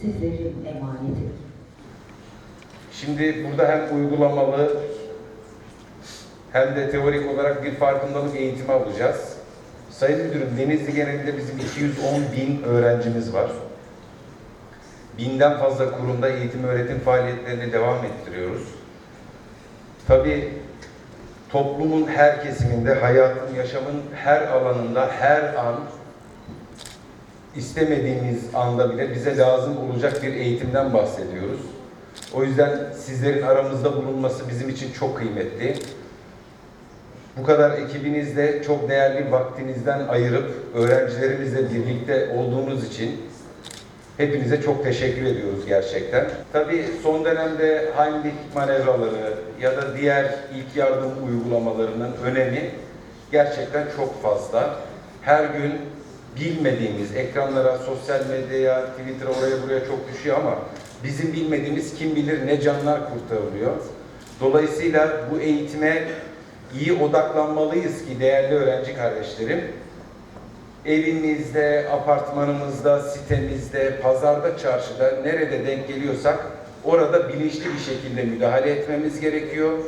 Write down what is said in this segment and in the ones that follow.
sizlerin emaneti. Şimdi burada hem uygulamalı hem de teorik olarak bir farkındalık eğitimi alacağız. Sayın Müdürüm, Denizli genelinde bizim 210 bin öğrencimiz var. Binden fazla kurumda eğitim öğretim faaliyetlerini devam ettiriyoruz. Tabii toplumun her kesiminde, hayatın, yaşamın her alanında, her an istemediğimiz anda bile bize lazım olacak bir eğitimden bahsediyoruz. O yüzden sizlerin aramızda bulunması bizim için çok kıymetli. Bu kadar ekibinizle çok değerli vaktinizden ayırıp öğrencilerimizle birlikte olduğunuz için hepinize çok teşekkür ediyoruz gerçekten. Tabii son dönemde Heimlich manevraları ya da diğer ilk yardım uygulamalarının önemi gerçekten çok fazla. Her gün bilmediğimiz ekranlara, sosyal medyaya, Twitter'a oraya buraya çok düşüyor ama bizim bilmediğimiz kim bilir ne canlar kurtarılıyor. Dolayısıyla bu eğitime iyi odaklanmalıyız ki değerli öğrenci kardeşlerim. Evimizde, apartmanımızda, sitemizde, pazarda, çarşıda nerede denk geliyorsak orada bilinçli bir şekilde müdahale etmemiz gerekiyor.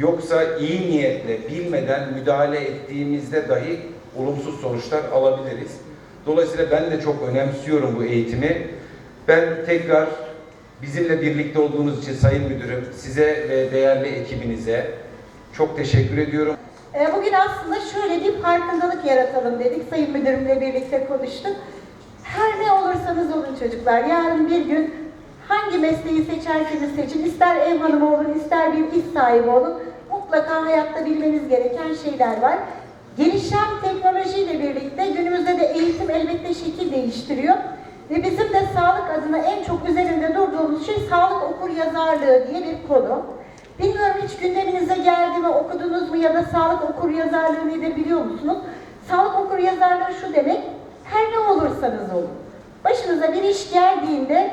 Yoksa iyi niyetle bilmeden müdahale ettiğimizde dahi olumsuz sonuçlar alabiliriz. Dolayısıyla ben de çok önemsiyorum bu eğitimi. Ben tekrar bizimle birlikte olduğunuz için Sayın Müdürüm, size ve değerli ekibinize çok teşekkür ediyorum. E, Bugün aslında şöyle bir farkındalık yaratalım dedik. Sayın Müdürümle birlikte konuştuk. Her ne olursanız olun çocuklar. Yarın bir gün hangi mesleği seçerseniz seçin, ister ev hanımı olun, ister bir iş sahibi olun. Mutlaka hayatta bilmeniz gereken şeyler var. Gelişen teknolojiyle birlikte günümüzde de eğitim elbette şekil değiştiriyor. Ve bizim de sağlık adına en çok üzerinde durduğumuz şey sağlık okur yazarlığı diye bir konu. Bilmiyorum hiç gündeminize geldi mi, okudunuz mu ya da sağlık okur yazarlığı nedir biliyor musunuz? Sağlık okur yazarlığı şu demek, her ne olursanız olun. Başınıza bir iş geldiğinde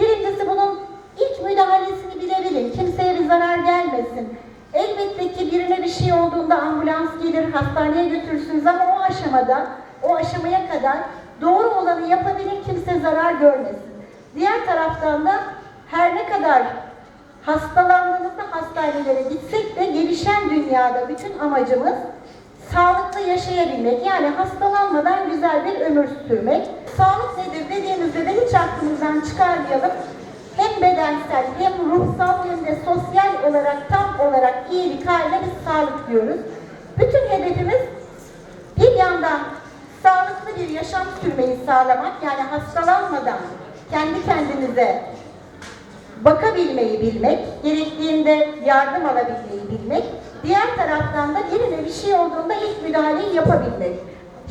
birincisi bunun ilk müdahalesini bilebilin. Kimseye bir zarar gelmesin. Elbette ki birine bir olduğunda ambulans gelir, hastaneye götürürsünüz ama o aşamada, o aşamaya kadar doğru olanı yapabilin, kimse zarar görmesin. Diğer taraftan da her ne kadar hastalandığınızda hastanelere gitsek de gelişen dünyada bütün amacımız sağlıklı yaşayabilmek. Yani hastalanmadan güzel bir ömür sürmek. Sağlık nedir dediğimizde de hiç aklımızdan çıkarmayalım. Bedensel hem ruhsal hem de sosyal olarak tam olarak iyilik haline biz sağlık diyoruz. Bütün hedefimiz bir yandan sağlıklı bir yaşam sürmeyi sağlamak yani hastalanmadan kendi kendinize bakabilmeyi bilmek, gerektiğinde yardım alabilmeyi bilmek, diğer taraftan da birine bir şey olduğunda ilk müdahaleyi yapabilmek.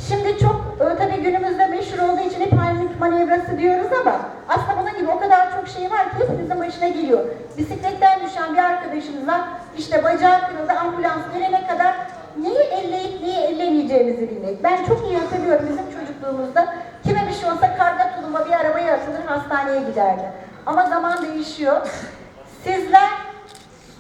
Şimdi çok e, tabii günümüzde meşhur olduğu için hep manevrası diyoruz ama aslında bunun gibi o kadar çok şey var ki hepimizin başına geliyor. Bisikletten düşen bir arkadaşımıza işte bacağı kırıldı ambulans gelene kadar neyi elleyip neyi ellemeyeceğimizi bilmek. Ben çok iyi hatırlıyorum bizim çocukluğumuzda kime bir şey olsa karga tulumba bir arabaya atılır hastaneye giderdi. Ama zaman değişiyor. Sizler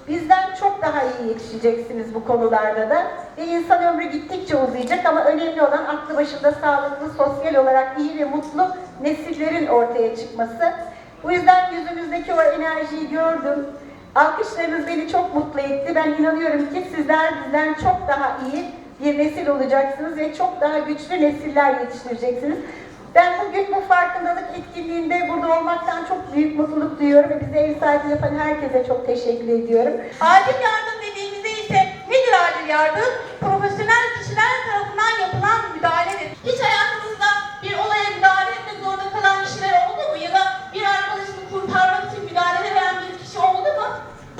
bizden çok daha iyi yetişeceksiniz bu konularda da. Ve insan ömrü gittikçe uzayacak ama önemli olan aklı başında sağlıklı, sosyal olarak iyi ve mutlu nesillerin ortaya çıkması. Bu yüzden yüzünüzdeki o enerjiyi gördüm. Alkışlarınız beni çok mutlu etti. Ben inanıyorum ki sizler bizden çok daha iyi bir nesil olacaksınız ve çok daha güçlü nesiller yetiştireceksiniz. Ben bugün bu farkındalık etkinliğinde burada olmaktan çok büyük mutluluk duyuyorum ve bize ev sahibi yapan herkese çok teşekkür ediyorum. Acil yardım yardım? Profesyonel kişiler tarafından yapılan müdahaledir. Hiç hayatınızda bir olaya müdahale etmek zorunda kalan kişiler oldu mu? Ya da bir arkadaşını kurtarmak için müdahale veren bir kişi oldu mu?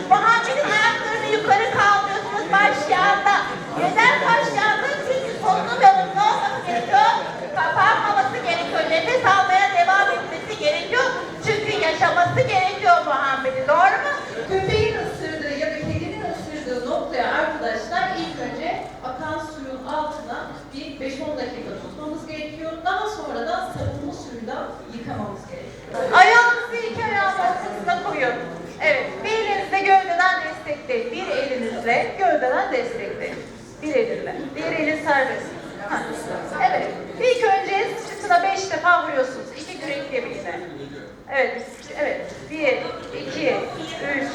Muhammed'in ayaklarını yukarı kaldırıyorsunuz başyağında. Neden başyağında? Çünkü solunum yolunun ne olması gerekiyor? Kapanmaması gerekiyor. Nefes almaya Kemiğine. Evet, evet. Bir, iki, üç,